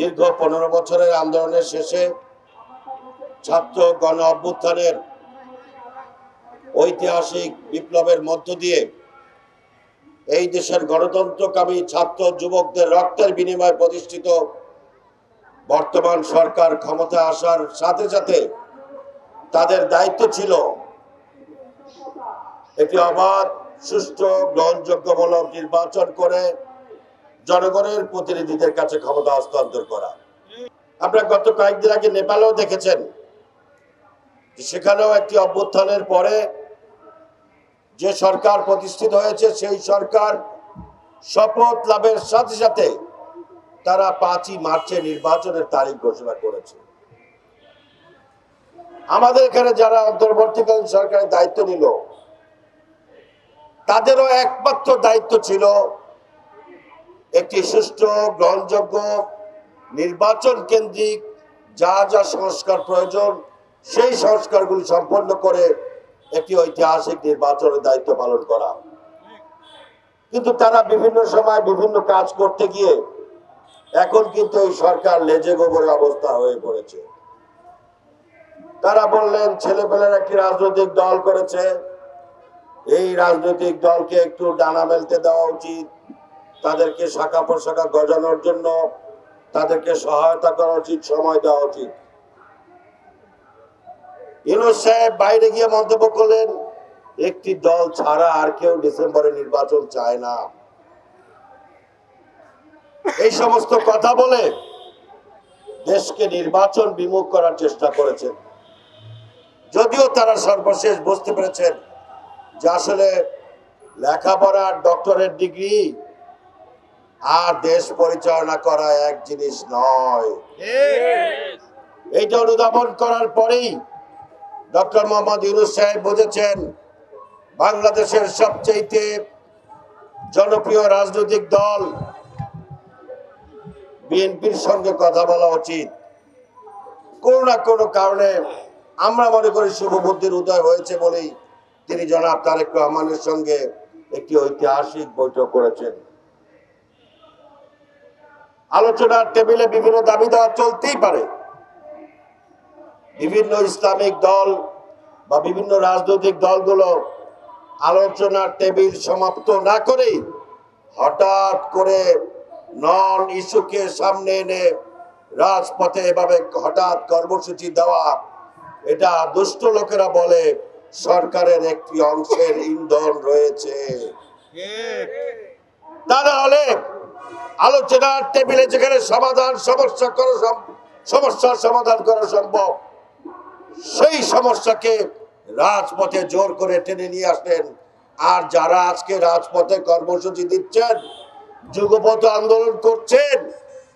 দীর্ঘ পনেরো বছরের আন্দোলনের শেষে ছাত্র গণ অভ্যুত্থানের ঐতিহাসিক বিপ্লবের মধ্য দিয়ে এই দেশের গণতন্ত্রকামী ছাত্র যুবকদের রক্তের বিনিময়ে প্রতিষ্ঠিত বর্তমান সরকার ক্ষমতা আসার সাথে সাথে তাদের দায়িত্ব ছিল একটি অবাধ, সুষ্ঠু, গ্রহণযোগ্যমূলক নির্বাচন করে জনগণের প্রতিনিধিদের কাছে ক্ষমতা হস্তান্তর করা। আপনারা গত কয়েকদিন আগে নেপালেও দেখেছেন সেখানেও একটি অভ্যুত্থানের পরে যে সরকার প্রতিষ্ঠিত হয়েছে, সেই সরকার শপথ লাভের সাথে সাথে তারা পাঁচই মার্চে নির্বাচনের তারিখ ঘোষণা করেছে। আমাদের এখানে যারা অন্তর্বর্তীকালীন সরকারের দায়িত্ব নিল, তাদেরও একমাত্র দায়িত্ব ছিল একটি সুষ্ঠু, গ্রহণযোগ্য, নির্বাচন কেন্দ্রিক যা যা সংস্কার প্রয়োজন, সেই সংস্কারগুলি সম্পন্ন করে একটি ঐতিহাসিক নির্বাচনের দায়িত্ব পালন করা। কিন্তু তারা বিভিন্ন সময় বিভিন্ন কাজ করতে গিয়ে এখন কিন্তু এই সরকার লেজে গোবরে অবস্থা হয়ে পড়েছে। তারা বললেন, ছেলেপেলের একটি রাজনৈতিক দল করেছে। এই রাজনৈতিক দলকে একটু ডানা মেলতে দেওয়া উচিত। তাদেরকে শাখা প্রশাখা গজানোর জন্য তাদেরকে সহায়তা করা উচিত, সময় দেওয়া উচিত। সাহেব বাইরে গিয়ে মন্তব্য করলেন, একটি দল ছাড়া আর কেউ ডিসেম্বরে নির্বাচন চায় না। এই সমস্ত কথা বলে দেশকে নির্বাচন বিমুখ করার চেষ্টা করেছেন। যদিও তারা সর্বশেষ বুঝতে পেরেছেন যে আসলে লেখাপড়ার ডক্টরেট ডিগ্রি আর দেশ পরিচালনা করা এক জিনিস নয়। এইটা অনুধাবন করার পরেই ডক্টর মোহাম্মদ ইউনুস সাহেব বুঝেছেন, বাংলাদেশের সবচেয়ে জনপ্রিয় রাজনৈতিক দল বিএনপির সঙ্গে কথা বলা উচিত। কোনো না কোনো কারণে আমরা মনে করি শুভ বুদ্ধির উদয় হয়েছে বলেই তিনি জনাব তারেক রহমানের সঙ্গে একটি ঐতিহাসিক বৈঠক করেছেন। আলোচনার টেবিলে বিভিন্ন দাবি দেওয়া চলতেই পারে। বিভিন্ন ইসলামিক দল বা বিভিন্ন রাজনৈতিক দলগুলো আলোচনার টেবিল সমাপ্ত না করেই হঠাৎ করে নন ইস্যুকে সামনে এনে রাজপথে এভাবে হঠাৎ কর্মসূচি দেওয়া এটা দুষ্ট লোকেরা বলে সরকারের একটি অংশের ইন্ধন রয়েছে। তা না হলে আলোচনার টেবিলে যেখানে সমাধান সমস্যা করা সম- সমস্যার সমাধান করা সম্ভব সেই সমস্যাকে রাজপথে জোর করে টেনে নিয়ে আসলেন। আর যারা আজকে রাজপথে কর্মসূচি দিচ্ছেন যুগপথ আন্দোলন করছেন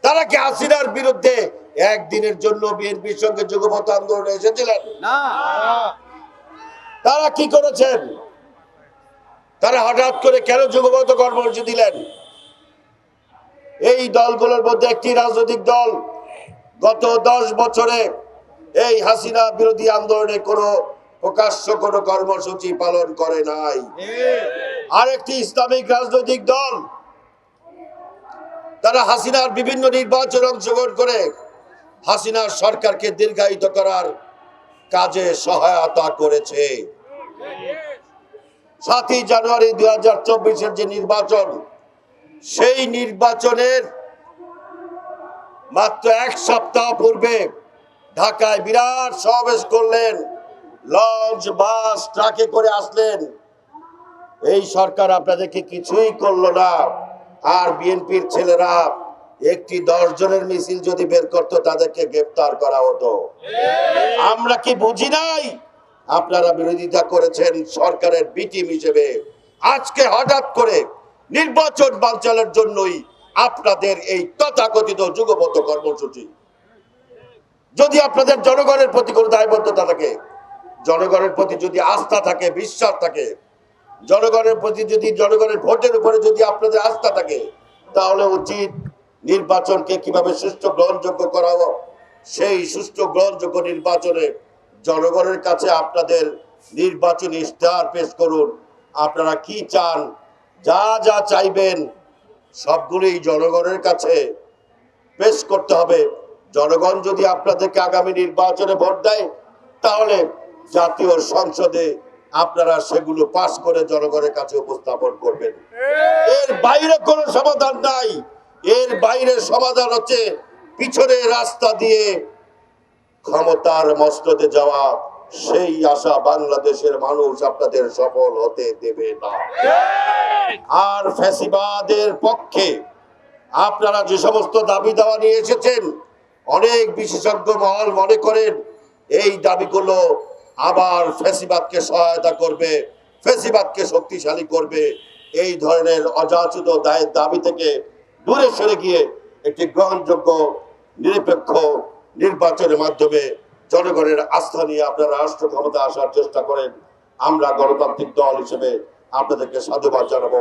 তারা কি হাসিনার বিরুদ্ধে একদিনের জন্য বিএনপির সঙ্গে যুগপথ আন্দোলনে এসেছিলেন? তারা কি করেছেন? তারা হঠাৎ করে কেন যুগপথ কর্মসূচি দিলেন? এই দলগুলোর মধ্যে একটি রাজনৈতিক দল গত দশ বছরে এই হাসিনা বিরোধী আন্দোলনে কোনো প্রকাশ্য কোনো কর্মসূচি পালন করে নাই। আরেকটি ইসলামিক রাজনৈতিক দল, তারা হাসিনার বিভিন্ন নির্বাচন অংশগ্রহণ করে হাসিনার সরকারকে দীর্ঘায়িত করার কাজে সহায়তা করেছে। সাতই জানুয়ারি দুই হাজার চব্বিশের যে নির্বাচন সেই নির্বাচনের মাত্র এক সপ্তাহ পূর্বে ঢাকায় বিরাট সমাবেশ করলেন, লঞ্চ, বাস, ট্রাকে করে আসলেন। এই সরকার আপনাদেরকে কিছুই করল না। আর বিএনপির ছেলেরা একটি দশ জনের মিছিল যদি বের করতো, তাদেরকে গ্রেফতার করা হতো। আমরা কি বুঝি নাই? আপনারা বিরোধিতা করেছেন সরকারের বিটিম হিসেবে। আজকে হঠাৎ করে নির্বাচন বাঞ্চালের জন্যই আপনাদের এই তথাকথিত যুগবদ্ধ কর্মসূচি। যদি আপনাদের জনগণের প্রতি কোনো দায়বদ্ধতা থাকে, জনগণের প্রতি যদি আস্থা থাকে, বিশ্বাস থাকে, জনগণের প্রতি যদি, জনগণের ভোটের উপরে যদি আপনাদের আস্থা থাকে, তাহলে উচিত নির্বাচনকে কীভাবে সুষ্ঠু গ্রহণযোগ্য করাবো? সেই সুষ্ঠু গ্রহণযোগ্য নির্বাচনে জনগণের কাছে আপনাদের নির্বাচনী ইশতেহার পেশ করুন। আপনারা কি চান যা যা চাইবেন সবগুলোই জনগণের কাছে পেশ করতে হবে। জনগণ যদি আপনাদেরকে আগামী নির্বাচনে ভোট দেয়, তাহলে জাতীয় সংসদে আপনারা সেগুলো পাশ করে জনগণের কাছে উপস্থাপন করবেন। এর বাইরে কোনো সমাধান নাই। এর বাইরে সমাধান হচ্ছে পিছনে রাস্তা দিয়ে ক্ষমতার মস্তদে যাওয়া। সেই আশা বাংলাদেশের মানুষ আপনাদের সফল হতে দেবে না। আর ফ্যাসিবাদের পক্ষে আপনারা যে সমস্ত দাবি দাওয়া নিয়ে এসেছেন, অনেক বিশেষজ্ঞ মহল মনে করেন এই দাবিগুলো আবার ফ্যাসিবাদকে সহায়তা করবে, ফ্যাসিবাদকে শক্তিশালী করবে। এই ধরনের অযাচিত দায়ের দাবি থেকে দূরে সরে গিয়ে একটি গ্রহণযোগ্য, নিরপেক্ষ নির্বাচনের মাধ্যমে জনগণের আস্থা নিয়ে আপনারা রাষ্ট্র ক্ষমতা আসার চেষ্টা করেন। আমরা গণতান্ত্রিক দল হিসেবে আপনাদেরকে সাধুবাদ জানাব।